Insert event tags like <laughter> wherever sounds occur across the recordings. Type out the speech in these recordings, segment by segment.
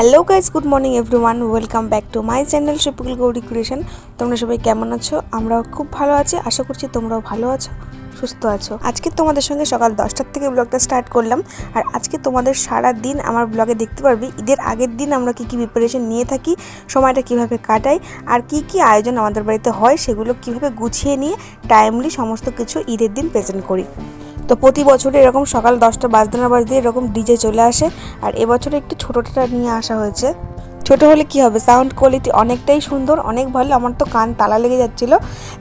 Hello guys good morning everyone welcome back to my channel Shipul Gouri creation তোমরা সবাই কেমন আছো? আমরাও খুব ভালো আছি, আশা করছি তোমরাও ভালো আছো, সুস্থ আছো। আজকে তোমাদের সঙ্গে সকাল দশটার থেকে ব্লগটা স্টার্ট করলাম। আর আজকে তোমাদের সারা দিন আমার ব্লগে দেখতে পারবি, ঈদের আগের দিন আমরা কী কী প্রিপারেশন নিয়ে থাকি, সময়টা কীভাবে কাটাই, আর কি কি আয়োজন আমাদের বাড়িতে হয়, সেগুলো কীভাবে গুছিয়ে নিয়ে টাইমলি সমস্ত কিছু ঈদের দিন প্রেজেন্ট করি। তো প্রতি বছরে এরকম সকাল দশটা বাজতে না বাজতে এরকম ডিজে চলে আসে। আর এবছরে একটু ছোটোটা নিয়ে আসা হয়েছে। ছোট হলে কি হবে? সাউন্ড কোয়ালিটি অনেকটাই সুন্দর, অনেক ভালো। আমার তো কান তালা লেগে যাচ্ছিল।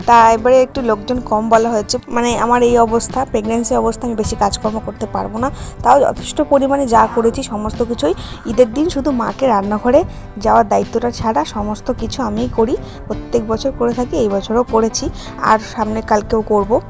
তা এবারে একটু লোকজন কম বলা হয়েছে। মানে আমার এই অবস্থা প্রেগনেন্সি অবস্থা, আমি বেশি কাজকর্ম করতে পারব না। তাও যথেষ্ট পরিমাণে যা করেছি, সমস্ত কিছুই। ঈদের দিন শুধু মাকে রান্নাঘরে যাওয়ার দায়িত্বটা ছাড়া সমস্ত কিছু আমিই করি। প্রত্যেক বছর করে থাকি, এই বছরও করেছি। আর সামনে কালকেও করব।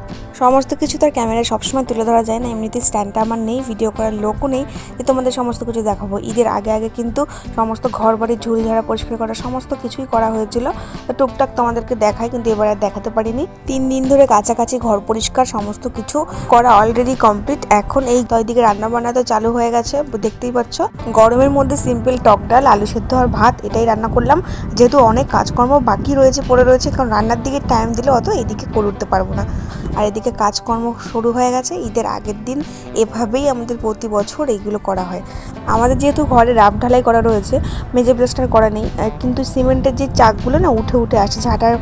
সমস্ত কিছু তার ক্যামেরায় সবসময় তুলে ধরা যায় না। এমনিতে স্ট্যান্ডটা আমার নেই, ভিডিও করার লোকও নেই। যে তোমাদের সমস্ত কিছু দেখাবো। ঈদের আগে আগে কিন্তু সমস্ত ঘর বাড়ির ঝুল ঝাড়া পরিষ্কার করা, সমস্ত কিছুই করা হয়েছিল। তো টুকটাক তোমাদেরকে দেখাই, কিন্তু এবার আর দেখাতে পারিনি। তিন দিন ধরে কাছাকাছি ঘর পরিষ্কার, সমস্ত কিছু করা অলরেডি কমপ্লিট এখন এই দিকে রান্না বান্না তো চালু হয়ে গেছে, দেখতেই পাচ্ছ। গরমের মধ্যে সিম্পল টক ডাল, আলু সেদ্ধ আর ভাত, এটাই রান্না করলাম। যেহেতু অনেক কাজকর্ম বাকি রয়েছে, পড়ে রয়েছে, কারণ রান্নার দিকে টাইম দিলে অত এদিকে করে উঠতে পারব না। আর এদিকে কাজকর্ম শুরু হয়ে গেছে। ঈদের আগের দিন এভাবেই আমাদের প্রতি বছর এইগুলো করা হয়। আমাদের যেহেতু ঘরে রাব ঢালাই করা রয়েছে, মেজে প্লাস্টার করা নেই কিন্তু সিমেন্টের যে চাকগুলো না উঠে উঠে আসে, ঝাঁটার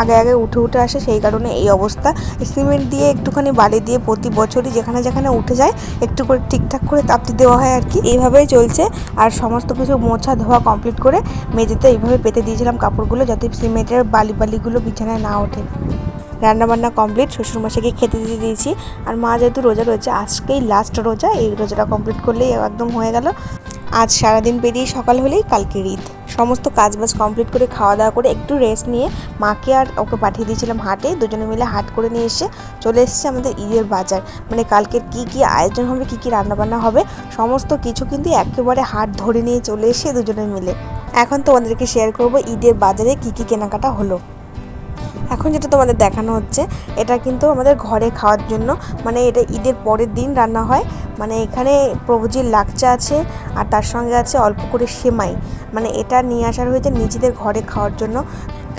আগে আগে উঠে উঠে আসে, সেই কারণে এই অবস্থা। সিমেন্ট দিয়ে একটুখানি বালি দিয়ে প্রতি বছরই যেখানে যেখানে উঠে যায়, একটু করে ঠিকঠাক করে তাপ্তি দেওয়া হয় আর কি। এইভাবেই চলছে আর সমস্ত কিছু মোছা ধোয়া কমপ্লিট করে মেঝেতে এইভাবে পেতে দিয়েছিলাম কাপড়গুলো যাতে সিমেন্টের বালি বালিগুলো বিছানায় না ওঠে। রান্নাবান্না কমপ্লিট শ্বশুরমশাইকে খেতে দিয়ে দিয়েছি। আর মা যেহেতু রোজা রয়েছে, আজকেই লাস্ট রোজা, এই রোজাটা কমপ্লিট করলেই একদম হয়ে গেল। আজ সারাদিন পেরিয়ে সকাল হলেই কালকের ঈদ। সমস্ত কাজবাজ কমপ্লিট করে খাওয়া দাওয়া করে একটু রেস্ট নিয়ে মাকে আর ওকে পাঠিয়ে দিয়েছিলাম হাটে। দুজনে মিলে হাট করে নিয়ে এসে চলে এসেছে আমাদের ঈদের বাজার। মানে কালকের কি কি আয়োজন হবে, কি কি রান্নাবান্না হবে, সমস্ত কিছু কিন্তু একেবারে হাট ধরে নিয়ে চলে এসে দুজনে মিলে। এখন তোমাদেরকে শেয়ার করব ঈদের বাজারে কি কি কেনাকাটা হলো। এখন যেটা তোমাদের দেখানো হচ্ছে, এটা কিন্তু আমাদের ঘরে খাওয়ার জন্য মানে এটা ঈদের পরের দিন রান্না হয়। মানে এখানে প্রভুজির লাকচা আছে, আর তার সঙ্গে আছে অল্প করে সেমাই। মানে এটা নিয়ে আসার হয়েছে নিজেদের ঘরে খাওয়ার জন্য।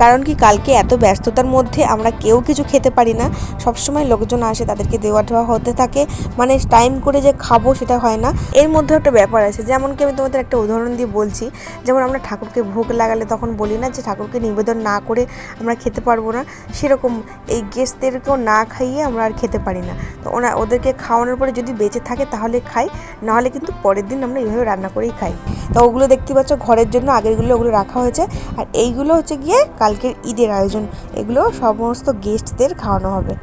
কারণ কি কালকে এত ব্যস্ততার মধ্যে আমরা কেউ কিছু খেতে পারি না। সবসময় লোকজন আসে, তাদেরকে দেওয়া টেওয়া হতে থাকে। মানে টাইম করে যে খাব সেটা হয় না। এর মধ্যে একটা ব্যাপার আছে, যেমন কি আমি তোমাদের একটা উদাহরণ দিয়ে বলছি। যেমন আমরা ঠাকুরকে ভোগ লাগালে তখন বলি না যে ঠাকুরকে নিবেদন না করে আমরা খেতে পারব না। সেরকম এই গেস্টদেরকেও না খাইয়ে আমরা আর খেতে পারি না। তো ওনা, ওদেরকে খাওয়ানোর পরে যদি বেঁচে থাকে তাহলে খাই, নাহলে কিন্তু পরের দিন আমরা এইভাবে রান্না করেই খাই। তো ওগুলো দেখতে পাচ্ছ, ঘরের জন্য আগেরগুলো ওগুলো রাখা হয়েছে। আর এইগুলো হচ্ছে গিয়ে কালকের ঈদের আয়োজন। এগুলো সমস্ত গেস্টদের খাওয়ানো হবে।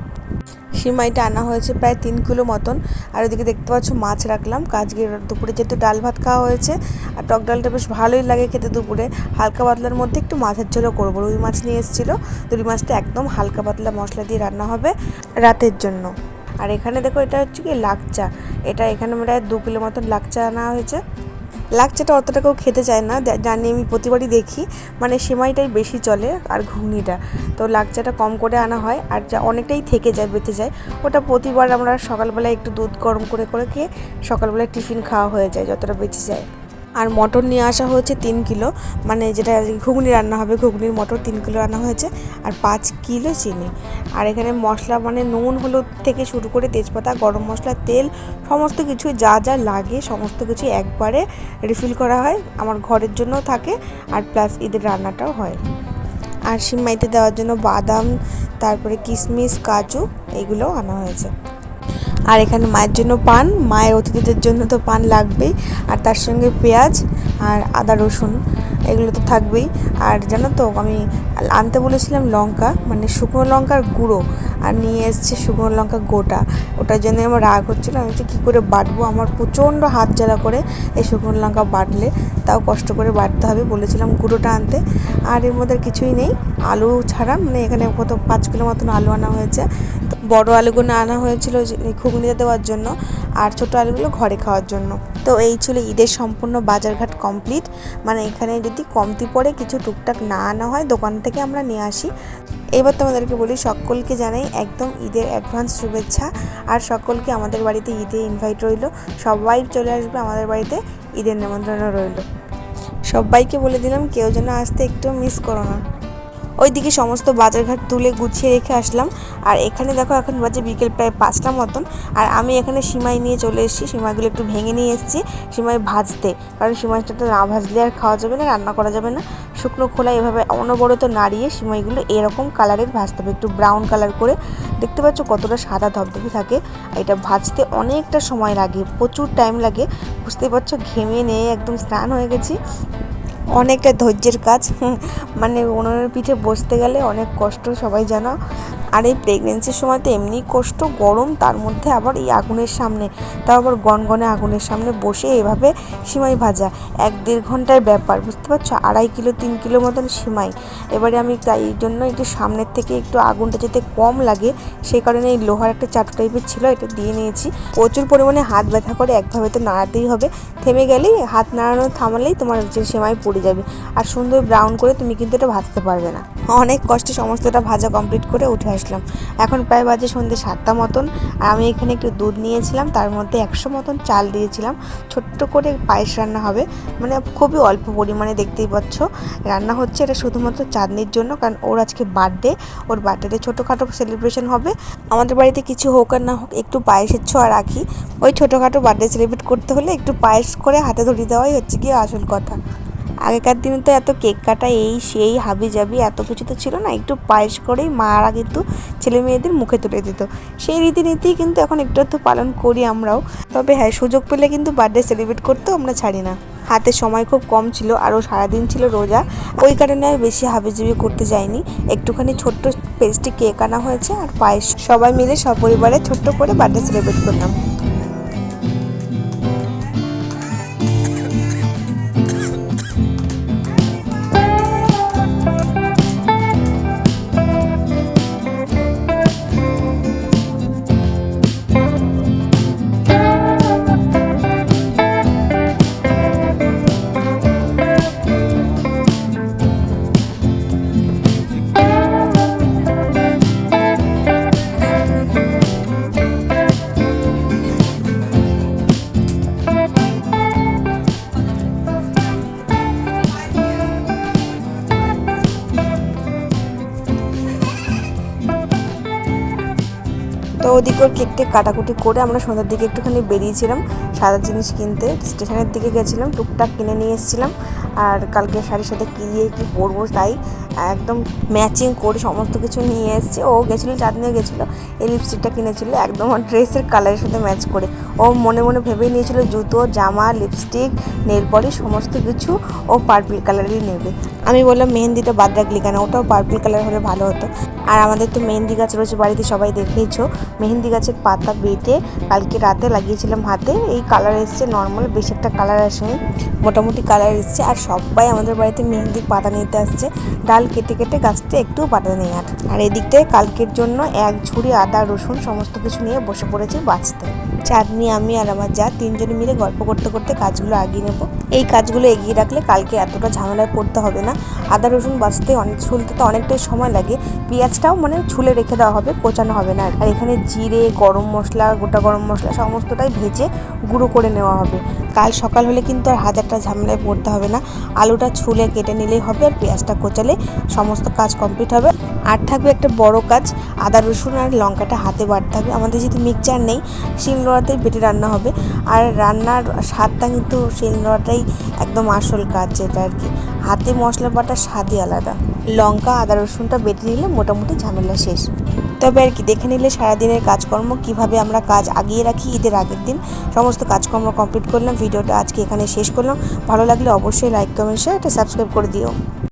সিমাইটা আনা হয়েছে প্রায় তিন কিলো মতন। আর ওদিকে দেখতে পাচ্ছ, মাছ রাখলাম। আজকে দুপুরে যেহেতু ডাল ভাত খাওয়া হয়েছে, আর টক ডালটা বেশ ভালোই লাগে খেতে দুপুরে। হালকা পাতলার মধ্যে একটু মাছের ঝোলও করব। রুই মাছ নিয়ে এসেছিল। রুই মাছটা একদম হালকা পাতলা মশলা দিয়ে রান্না হবে রাতের জন্য। আর এখানে দেখো, এটা হচ্ছে কি লাকচা। এটা এখানে প্রায় দু কিলো মতন লাকচা আনা হয়েছে। লাকচাটা অতটা কেউ খেতে চায় না। জানি আমি প্রতিবারই দেখি। মানে সেমাইটাই বেশি চলে আর ঘুগনিটা। তো লাকচাটা কম করে আনা হয় আর যা অনেকটাই থেকে যায়, বেঁচে যায়। ওটা প্রতিবার আমরা সকালবেলায় একটু দুধ গরম করে করে খেয়ে সকালবেলায় টিফিন খাওয়া হয়ে যায়, যতটা বেঁচে যায়। আর মটর নিয়ে আসা হয়েছে তিন কিলো। মানে যেটা ঘুগনি রান্না হবে, ঘুগনির মটর তিন কিলো আনা হয়েছে আর পাঁচ কিলো চিনি। আর এখানে মশলা মানে নুন, হলুদ থেকে শুরু করে তেজপাতা, গরম মশলা, তেল, সমস্ত কিছু যা যা লাগে সমস্ত কিছু একবারে রিফিল করা হয়। আমার ঘরের জন্য থাকে আর প্লাস ঈদের রান্নাটাও হয়। আর সিমাইতে দেওয়ার জন্য বাদাম, তারপরে কিশমিশ কাজু এইগুলোও আনা হয়েছে। আর এখানে মায়ের জন্য পান, মায়ের অতিথিদের জন্য তো পান লাগবেই, আর তার সঙ্গে পেঁয়াজ আর আদা রসুন, এগুলো তো থাকবেই। আর জানো তো, আমি আনতে বলেছিলাম লঙ্কা মানে শুকনো লঙ্কার গুঁড়ো, আর নিয়ে এসছে শুকনো লঙ্কা গোটা। ওটার জন্য আমার রাগ হচ্ছিল, আমি তো কী করে বাটবো? আমার প্রচণ্ড হাত জ্বালা করে এই শুকনো লঙ্কা বাটলে, তাও কষ্ট করে বাটতে হবে বলেছিলাম গুঁড়োটা আনতে। আর এর মধ্যে কিছুই নেই, আলু ছাড়া মানে এখানে কত পাঁচ কিলো মতন আলু আনা হয়েছে। বড় আলুগুলো আনা হয়েছিল ঘুগনিতে দেওয়ার জন্য আর ছোট আলুগুলো ঘরে খাওয়ার জন্য। তো এই ছিল ঈদের সম্পূর্ণ বাজারঘাট কমপ্লিট। মানে এখানে যদি কমতি পড়ে কিছু টুকটাক না আনা হয়, দোকান থেকে আমরা নিয়ে আসি। এবার তোমাদেরকে বলি, সকলকে জানাই একদম ঈদের অ্যাডভান্স শুভেচ্ছা। আর সকলকে আমাদের বাড়িতে ঈদে ইনভাইট রইল। সবাই চলে আসবে আমাদের বাড়িতে, ঈদের নেমন্ত্রণ রইল। সবাইকে বলে দিলাম, কেউ যেন আসতে একটু মিস করো না। ওইদিকে সমস্ত বাজারঘাট তুলে গুছিয়ে রেখে আসলাম। আর এখানে দেখো এখন বাজে বিকেল প্রায় পাঁচটা মতন। আর আমি এখানে সিমাই নিয়ে চলে এসেছি। সিমাইগুলো একটু ভেঙে নিয়ে এসেছি সিমাই ভাজতে। কারণ সিমাইটা না ভাজলে আর খাওয়া যাবে না, রান্না করা যাবে না। শুকনো খোলা এভাবে অনবরত নাড়িয়ে সিমাইগুলো এরকম কালারের ভাজতে হবে। একটু ব্রাউন কালার করে। দেখতে পাচ্ছ কতটা সাদা ধবধবে থাকে। এটা ভাজতে অনেকটা সময় লাগে। প্রচুর টাইম লাগে। বুঝতে পারছ? ঘেমে নিয়ে একদম স্নান হয়ে গেছি। অনেকটা ধৈর্যের কাজ। <laughs> মানে উনুনের পিঠে বসতে গেলে অনেক কষ্ট সবাই জানো। আর এই প্রেগনেন্সির সময় তো এমনি কষ্ট, গরম, তার মধ্যে আবার এই আগুনের সামনে। তাও আবার গনগনে আগুনের সামনে বসে এভাবে সিমাই ভাজা। এক দেড় ঘণ্টার ব্যাপার, বুঝতে পারছ? আড়াই কিলো, তিন কিলো মতন সিমাই। এবারে আমি তাই এই জন্য একটু সামনের থেকে একটু আগুনটা যাতে কম লাগে সেই কারণে এই লোহার একটা চাটু টাইপের ছিল, এটা দিয়ে নিয়েছি। প্রচুর পরিমাণে হাত ব্যথা করে, একভাবে তো নাড়াতেই হবে। থেমে গেলেই হাত নাড়ানো থামালেই তোমার যে সেমাই পড়ে যাবে। আর সুন্দর ব্রাউন করে তুমি কিন্তু এটা ভাজতে পারবে না। অনেক কষ্টে সমস্তটা ভাজা কমপ্লিট করে উঠে আসলাম এখন প্রায় বাজে সন্ধ্যে সাতটা মতন। আর আমি এখানে একটু দুধ নিয়েছিলাম, তার মধ্যে একশো মতন চাল দিয়েছিলাম। ছোট্ট করে পায়েস রান্না হবে। মানে খুবই অল্প পরিমাণে দেখতেই পাচ্ছ। রান্না হচ্ছে এটা শুধুমাত্র চাঁদনির জন্য, কারণ ওর আজকে বার্থডে ওর বার্থডে ছোটোখাটো সেলিব্রেশন হবে। আমাদের বাড়িতে কিছু হোক আর না হোক, একটু পায়েসের ছোঁয়া রাখি। ওই ছোটোখাটো বার্থডে সেলিব্রেট করতে হলে একটু পায়েস করে হাতে ধরিয়ে দেওয়াই হচ্ছে গিয়ে আসল কথা। আগেকার দিনে তো এত কেক কাটা, এই সেই হাবি জাবি এত কিছু তো ছিল না। একটু পায়েস করেই মারা কিন্তু ছেলে মেয়েদের মুখে তুলে দিত। সেই রীতিনীতি কিন্তু এখন একটু একটু পালন করি আমরাও। তবে হ্যাঁ সুযোগ পেলে কিন্তু বার্থডে সেলিব্রেট করতেও আমরা ছাড়ি না। হাতে সময় খুব কম ছিল, আরও সারাদিন ছিল রোজা। ওই কারণে আর বেশি হাবিজাবি করতে যাইনি। একটুখানি ছোট্ট পেস্টি কেক আনা হয়েছে আর পায়েস সবাই মিলে সপরিবারে ছোট্ট করে বার্থডে সেলিব্রেট করলাম। তো ওদিকে ওর কেকটা কাটাকুটি করে আমরা সন্ধ্যার দিকে একটুখানি বেরিয়েছিলাম, সাদা জিনিস কিনতে। স্টেশনের দিকে গেছিলাম, টুকটাক কিনে নিয়ে এসেছিলাম। আর কালকে শাড়ির সাথে কী দিয়ে কী পরবো তাই একদম ম্যাচিং করে সমস্ত কিছু নিয়ে এসছে। ও গেছিল চাঁদনিও গেছিল, এই লিপস্টিকটা কিনেছিল একদম ওর ড্রেসের কালারের সাথে ম্যাচ করে। ও মনে মনে ভেবেই নিয়েছিল জুতো, জামা লিপস্টিক নেল পলিশ সমস্ত কিছু ও পার্পল কালারেরই নেবে। আমি বললাম, মেহেন্দিটা বাদ রাখলি কেন? ওটাও পার্পল কালার হলে ভালো হতো। আর আমাদের তো মেহেন্দি গাছ রয়েছে বাড়িতে, সবাই দেখেইছো। মেহেন্দি গাছের পাতা বেটে কালকে রাতে লাগিয়েছিলাম হাতে। এই কালার এসছে নর্মাল বেশ একটা কালার আসেনি মোটামুটি কালার এসছে। আর সবাই আমাদের বাড়িতে মেহেন্দির পাতা নিতে আসছে। ডাল কেটে কেটে গাছটা একটু পাতা নেই আর। আর এদিকটায় কালকের জন্য এক ঝুড়ি আদা, রসুন সমস্ত কিছু নিয়ে বসে পড়েছি বাঁচতে। চাঁদনি, আমি আর আমার যা তিনজনে মিলে গল্প করতে করতে কাজগুলো আগিয়ে নেব। এই কাজগুলো এগিয়ে রাখলে কালকে এতটা ঝামেলায় পড়তে হবে না। আদা, রসুন বাঁচতে অনেক ছুলতে তো অনেকটাই সময় লাগে। পেঁয়াজটাও মানে ছুলে রেখে দেওয়া হবে, কোচানো হবে না আর এখানে জিরে, গরম মশলা, গোটা গরম মশলা সমস্তটাই ভেজে গুঁড়ো করে নেওয়া হবে। কাল সকাল হলে কিন্তু আর হাজারটা ঝামেলায় পড়তে হবে না। আলুটা ছুলে কেটে নিলেই হবে আর পেঁয়াজটা কোচালে সমস্ত কাজ কমপ্লিট হবে। আর থাকবে একটা বড় কাজ, আদা, রসুন আর লঙ্কাটা হাতে বাটতে হবে। আমাদের যেহেতু মিক্সচার নেই শিলনোড়াতেই বেটে রান্না হবে। আর রান্নার স্বাদটা কিন্তু শিলনোড়াটাই একদম আসল কাজ যেটা আর কি। হাতে মশলা বাটার স্বাদই আলাদা। লঙ্কা, আদা, রসুনটা বেটে নিলে মোটামুটি ঝামেলা শেষ। তবে আর কি, দেখে নিলে সারাদিনের কাজকর্ম, কীভাবে আমরা কাজ আগিয়ে রাখি, ঈদের আগের দিন সমস্ত কাজকর্ম কমপ্লিট করলাম, ভিডিওটা আজকে এখানে শেষ করলাম। ভালো লাগলে অবশ্যই লাইক কমেন্ট শেয়ার এটা সাবস্ক্রাইব করে দিও।